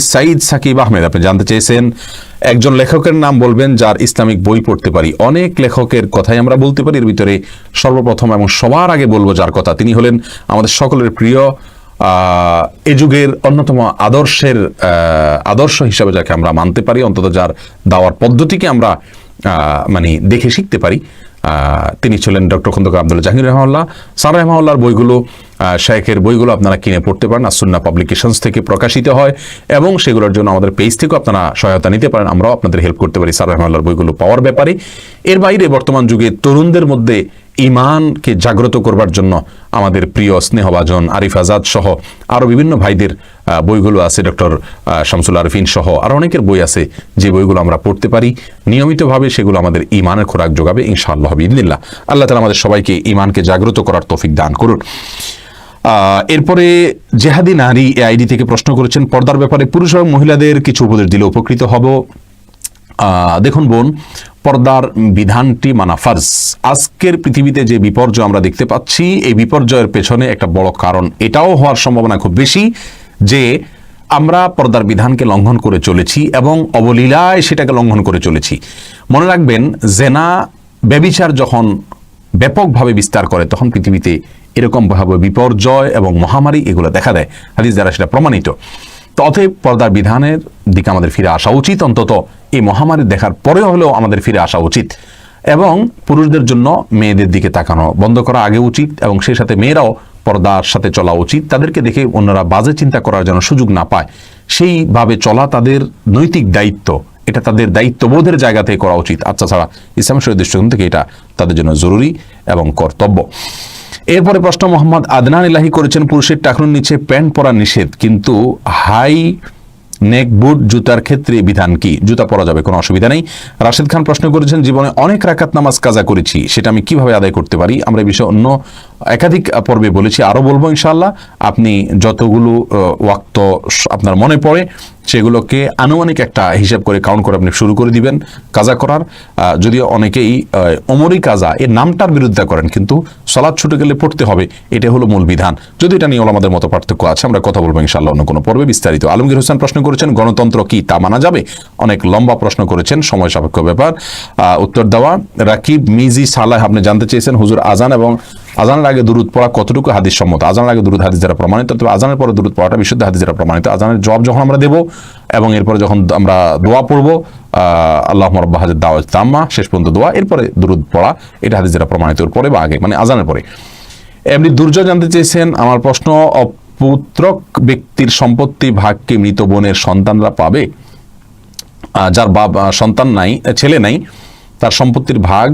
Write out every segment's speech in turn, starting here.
সাইদ সাকিব আহমেদ, আপনি জানতে চেয়েছেন, একজন লেখকের নাম বলবেন যার ইসলামিক বই পড়তে পারি। অনেক লেখকের কথাই আমরা বলতে পারি, এর ভিতরে সর্বপ্রথম এবং সবার আগে বলব যার কথা, তিনি হলেন আমাদের সকলের প্রিয় এ যুগের অন্যতম আদর্শের আদর্শ হিসাবে যাকে আমরা মানতে পারি, অন্তত যার দাওয়ার পদ্ধতিকে আমরা মানে দেখে শিখতে পারি। তিনি ছিলেন ডক্টর খন্দকার আব্দুল জাহির রহমাল্লাহ সার রহমাল্লাহর বইগুলো শেখের বইগুলো আপনারা কিনে পড়তে পারেন আসুন্না পাবলিকেশনস থেকে প্রকাশিত হয়, এবং সেগুলোর জন্য আমাদের পেজ থেকেও আপনারা সহায়তা নিতে পারেন, আমরাও আপনাদের হেল্প করতে পারি। সার রহমাল্লাহর বইগুলো পাওয়ার ব্যাপারে। এর বাইরে বর্তমান যুগে তরুণদের মধ্যে ইমানকে জাগ্রত করবার জন্য আমাদের প্রিয় স্নেহভাজন আরিফ আজাদ সহ আরও বিভিন্ন ভাইদের বইগুলো আছে, ডক্টর শামসুল আরফিন সহ আরও অনেকের বই আছে, যে বইগুলো আমরা পড়তে পারি। নিয়মিতভাবে সেগুলো আমাদের ইমানের খোরাক যোগাবে, ইনশাআল্লাহ ইদিল্লাহ আল্লাহ তালা আমাদের সবাইকে ইমানকে জাগ্রত করার তৌফিক দান করুন। এরপরে জেহাদি নারী এ আইডি থেকে প্রশ্ন করেছেন, পর্দার ব্যাপারে পুরুষ এবং মহিলাদের কিছু উপদেশ দিলে উপকৃত হব। দেখুন বোন, পর্দার বিধানটি মানা ফার্জ। আজকের পৃথিবীতে যে বিপর্যয় আমরা দেখতে পাচ্ছি, এই বিপর্যয়ের পেছনে একটা বড় কারণ। এটাও হওয়ার সম্ভাবনা খুব বেশি যে আমরা পর্দার বিধানকে লঙ্ঘন করে চলেছি এবং অবলীলায় সেটাকে লঙ্ঘন করে চলেছি। মনে রাখবেন, জেনা, ব্যবিচার যখন ব্যাপকভাবে বিস্তার করে, তখন পৃথিবীতে এরকম ভাবে বিপর্যয় এবং মহামারী এগুলো দেখা দেয়, হাদিস দ্বারা সেটা প্রমাণিত। অতএব পর্দার বিধানের দিকে আমাদের ফিরে আসা উচিত, অন্তত এই মহামারী দেখার পরেও হলেও আমাদের ফিরে আসা উচিত। এবং পুরুষদের জন্য মেয়েদের দিকে তাকানো বন্ধ করা আগে উচিত এবং সেই সাথে মেয়েরাও পর্দার সাথে চলা উচিত। তাদেরকে দেখে অন্যরা বাজে চিন্তা করার যেন সুযোগ না পায়। সেইভাবে চলা তাদের নৈতিক দায়িত্ব। এটা তাদের দায়িত্ববোধের জায়গা থেকে করা উচিত। আচ্ছা ছাড়া ইসলাম শরীর দৃষ্টিকোণ থেকে এটা তাদের জন্য জরুরি এবং কর্তব্য। এরপরে প্রশ্ন, মোহাম্মদ আদনান ইলাহি করেছেন পুরুষের টাকনুর নিচে প্যান্ট পরা নিষেধ, কিন্তু হাই নেক বুট জুতার ক্ষেত্রে বিধান কি? জুতা পরা যাবে, কোনো অসুবিধা নেই। রাশেদ খান প্রশ্ন করেছেন, জীবনে অনেক রাকাত নামাজ কাজা করেছি, সেটা আমি কীভাবে আদায় করতে পারি? আমরা এই বিষয়ে অন্য একাধিক পর্বে বলেছি আরও বলব ইনশাল্লাহ আপনি যতগুলো ওয়াক্ত আপনার মনে পড়ে, সেগুলোকে আনুমানিক একটা হিসাব করে কাউন্ট করে আপনি শুরু করে দিবেন, কাজা করার। যদিও অনেকেই অমরি কাজা এর নামটার বিরুদ্ধে করেন, কিন্তু সলাদ ছুটে গেলে পড়তে হবে, এটা হলো মূল বিধান। যদি এটা নিয়ে আমাদের মতো পার্থক্য আছে, আমরা কথা বলব ইনশাল্লাহ অন্য কোনো পর্বে। বিস্তারিত আলমগীর হোসেন প্রশ্ন করেছেন, গণতন্ত্র কি তা মানা যাবে? অনেক লম্বা প্রশ্ন করেছেন, সময় সাপেক্ষ ব্যাপার। উত্তর দেওয়া, রাকিব, মিজি, সালাহ, আপনি জানতে চেয়েছেন, হুজুর আজান এবং আজানের আগে দুরুদ পড়া কতটুকু হাদিস সম্মত আজানের আগে দুরুদ হাদিস দ্বারা প্রমাণিত, তবে আজানের পরে দূরত পড়াটা বিশুদ্ধ হাদিস দ্বারা প্রমাণিত। আজানের জব যখন আমরা দেব এবং এরপরে যখন আমরা দোয়া পড়ব আল্লাহ রব্বা হাজির দাওয়াজ তাম্মা, শেষ পর্যন্ত দোয়া, এরপরে দুরুদ পড়া, এটা হাদিস দ্বারা প্রমাণিত পরে বা আগে মানে আজানের পরে। এমনি দুর্জয় জানতে চেয়েছেন, আমার প্রশ্ন, অপুত্রক ব্যক্তির সম্পত্তি ভাগকে মৃত বোনের সন্তানরা পাবে? যার বাবা, সন্তান নাই, ছেলে নাই, তার সম্পত্তির ভাগ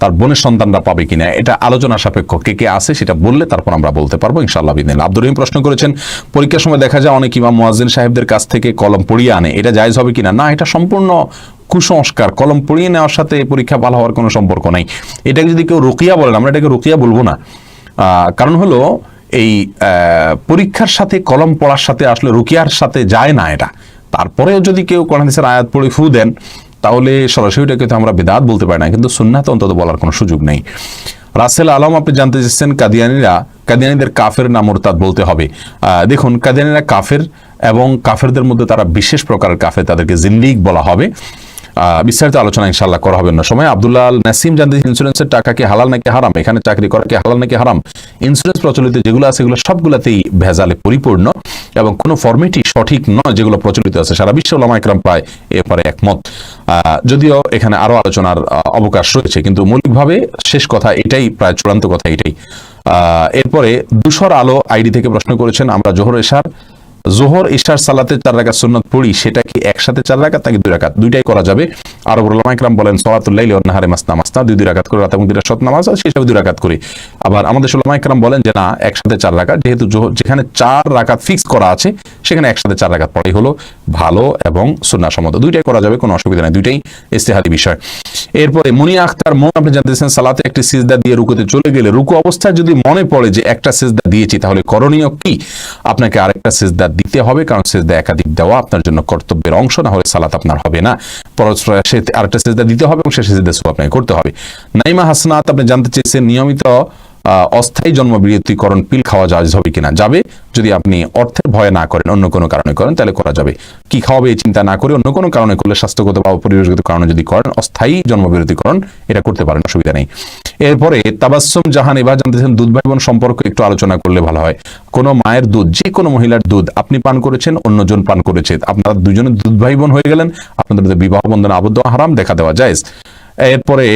তার বোনের সন্তানরা পাবে কিনা, এটা আলোচনা সাপেক্ষ। কে কে আছে সেটা বললে তারপর আমরা বলতে পারব, ইনশাআল্লাহ বিদিন। আব্দুর রহিম প্রশ্ন করেছেন, পরীক্ষার সময় দেখা যায় অনেক ইমাম মুয়াজ্জিন সাহেবদের কাছ থেকে কলম পড়িয়ে আনে, এটা জায়জ হবে কিনা? না, এটা সম্পূর্ণ কুসংস্কার। কলম পড়িয়ে নেওয়ার সাথে পরীক্ষা ভালো হওয়ার কোনো সম্পর্ক নাই। এটাকে যদি কেউ রুকিয়া বলেন, আমরা এটাকে রুকিয়া বলব না। কারণ হলো, এই পরীক্ষার সাথে কলম পড়ার সাথে আসলে রুকিয়ার সাথে যায় না এটা। তারপরেও যদি কেউ কোরআন হাদিসের আয়াত পড়ে ফু দেন তাহলে সরাসরি এটাকে তো আমরা বেদাত বলতে পারি না, কিন্তু সুন্নাত অন্তত বলার কোনো সুযোগ নেই। রাসেল আলম, আপনি জানতে চাচ্ছেন কাদিয়ানিরা, কাদিয়ানিদের কাফের নাম মোরতাদ বলতে হবে। দেখুন, কাদিয়ানিরা কাফের এবং কাফেরদের মধ্যে তারা বিশেষ প্রকারের কাফের, তাদেরকে জিন্দিক বলা হবে। বিস্তারিত আলোচনা ইনশাল্লাহ করা হবে না সময়। আব্দুল্লাহ আল নাসিম জানতে ইন্স্যুরেন্সের টাকা কি হালাল নাকি হারাম? এখানে চাকরি করা কি হালাল নাকি হারাম? ইন্স্যুরেন্স প্রচলিত যেগুলো আছে এগুলো সবগুলাতেই ভেজালে পরিপূর্ণ এবং কোনো ফর্মেটই সঠিক নয় যেগুলো প্রচলিত আছে। সারা বিশ্ব ওলামা একরাম প্রায় এরপরে একমত। যদিও এখানে আরও আলোচনার অবকাশ রয়েছে, কিন্তু মৌলিকভাবে শেষ কথা এটাই, প্রায় চূড়ান্ত কথা এটাই। এরপরে দুশোর আলো আইডি থেকে প্রশ্ন করেছেন, আমরা জোহর এশার জোহর ইশার সালাতে চার রাকাত সুন্নত পড়ি, সেটা কি একসাথে চার রাকাত নাকি দুই রাকাত? দুইটাই করা যাবে। আর ওলামা ইকরাম বলেন সলাতুল্লাইল নাহারে মাসনা মাসনা দুই দুই রাকাত করে রাত এবং দুইটা সৎ নামাজ আর সেই হিসাবে দুই রাকাত করি। আবার আমাদের ওলামা ইকরাম বলেন যে, না, একসাথে চার রাকাত। যেহেতু যেখানে চার রাকাত ফিক্স করা আছে, সেখানে একসাথে চার রাকাত পড়াই হলো ভালো এবং সুন্না সম্মত দুইটাই করা যাবে, কোনো অসুবিধা নেই। দুইটাই ইস্তেহাদি বিষয়। এরপরে মুনিয়া আখতার মন, আপনি জানতেছেন, সালাতে একটি সিজদা দিয়ে রুকুতে চলে গেলে রুকু অবস্থায় যদি মনে পড়ে যে, একটা সিজদা দিয়েছি, তাহলে করণীয় কি? আপনাকে আরেকটা সিজদা দিতে হবে, কারণ সেজদা একাধিক দেওয়া আপনার জন্য কর্তব্যের অংশ, না হলে সালাত আপনার হবে না। পরস্পর সে আরেকটা সেজদা দিতে হবে এবং সে সেজদা আপনাকে করতে হবে। নাইমা হাসনাত, আপনি জানতে চেয়েছেন, নিয়মিত অস্থায়ী জন্মবিরতিকরণ পিল খাওয়া যায় হবে কিনা? যাবে? যদি আপনি অর্থের ভয় না করেন, অন্য কোনো কারণে করেন, তাহলে করা যাবে। কি খাওয়াবে এই চিন্তা না করে অন্য কোনো কারণে করলে স্বাস্থ্যগত বা পরিবেশগত কারণে যদি করেন, অস্থায়ী জন্মবিরতিকরণ এটা করতে পারেন, অসুবিধা নেই। এরপরে, তাবাসসুম জাহান, এবার জানতেছেন দুধ ভাই বোন সম্পর্কে, একটু আলোচনা করলে ভালো হয়। কোনো মায়ের দুধ, যে কোনো মহিলার দুধ আপনি পান করেছেন, অন্যজন পান করেছে। আপনারা দুজনে দুধ ভাই বোন হয়ে গেলেন, আপনাদের বিবাহ বন্ধনে আবদ্ধ, হারাম, দেখা দেওয়া যায় এরপরে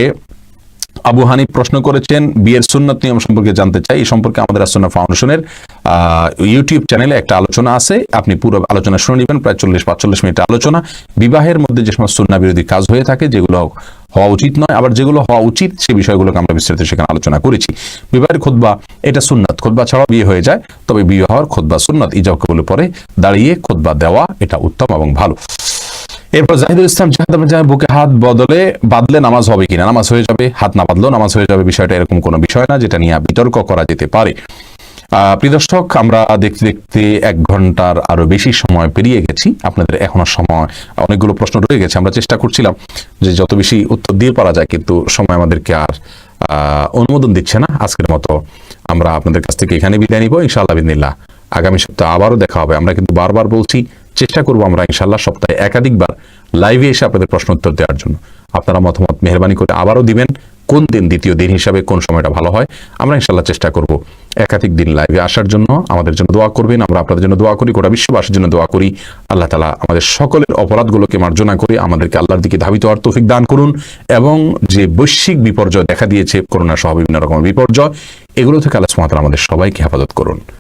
আবু হানিফ প্রশ্ন করেছেন, বিয়ের সুন্নত নিয়ম সম্পর্কে জানতে চাই। এই সম্পর্কে আমাদের আসন্না ফাউন্ডেশনের ইউটিউব চ্যানেলে একটা আলোচনা আছে। আপনি পুরো আলোচনা শুনে নেবেন, প্রায় চল্লিশ পাঁচচল্লিশ মিনিট আলোচনা। বিবাহের মধ্যে যে সমস্ত সুন্না বিরোধী কাজ হয়ে থাকে, যেগুলো হওয়া উচিত নয়, আবার যেগুলো হওয়া উচিত সেই বিষয়গুলোকে আমরা বিস্তারিত সেখানে আলোচনা করেছি। বিবাহের খোদবা এটা সুন্নাত। খোদবা ছাড়াও বিয়ে হয়ে যায়, তবে বিবাহর খোদবা সুন্নাত। ইজাব কবুলের পরে দাঁড়িয়ে খোদবা দেওয়া, এটা উত্তম এবং ভালো। এরপর জাহিদুল ইসলাম জাহাদ আহমেদ বুকে হাত বদলে বাদলে নামাজ হবে কিনা? নামাজ হয়ে যাবে, হাত না বাদলেও নামাজ হয়ে যাবে, বিষয়টা এরকম কোনো বিষয় না যেটা নিয়ে বিতর্ক করা যেতে পারে। প্রিয় দর্শক, আমরা দেখতে দেখতে এক ঘণ্টার আরও বেশি সময় পেরিয়ে গেছি। আপনাদের এখনও সময়, অনেকগুলো প্রশ্ন রয়ে গেছে, আমরা চেষ্টা করছিলাম যে যত বেশি উত্তর দিয়ে পারা যায়, কিন্তু সময় আমাদেরকে আর অনুমোদন দিচ্ছে না। আজকের মতো আমরা আপনাদের কাছ থেকে এখানে বিদায় নিব। ইনশাআল্লাহ, বিদিনিল্লাহ, আগামী সপ্তাহে আবারও দেখা হবে। আমরা কিন্তু বারবার বলছি চেষ্টা করব আমরা ইনশাল্লাহ সপ্তাহে একাধিকবার লাইভে এসে আপনাদের প্রশ্ন উত্তর দেওয়ার জন্য। আপনারা মতামত, মেহরবানি করে আবারও দিবেন, কোন দিন, দ্বিতীয় দিন হিসাবে কোন সময়টা ভালো হয়, আমরা ইনশাল্লাহ চেষ্টা করব একাধিক দিন লাইভে আসার জন্য। আমাদের জন্য দোয়া করবেন, আমরা আপনাদের জন্য দোয়া করি, গোটা বিশ্ববাসীর জন্য দোয়া করি। আল্লাহ তালা আমাদের সকলের অপরাধগুলোকে মার্জনা করে আমাদেরকে আল্লাহর দিকে ধাবিত হওয়ার তৌফিক দান করুন এবং যে বৈশ্বিক বিপর্যয় দেখা দিয়েছে, করোনা সহ বিভিন্ন রকমের বিপর্যয়, এগুলো থেকে আল্লাহ সুমাতালা আমাদের সবাইকে হেফাজত করুন।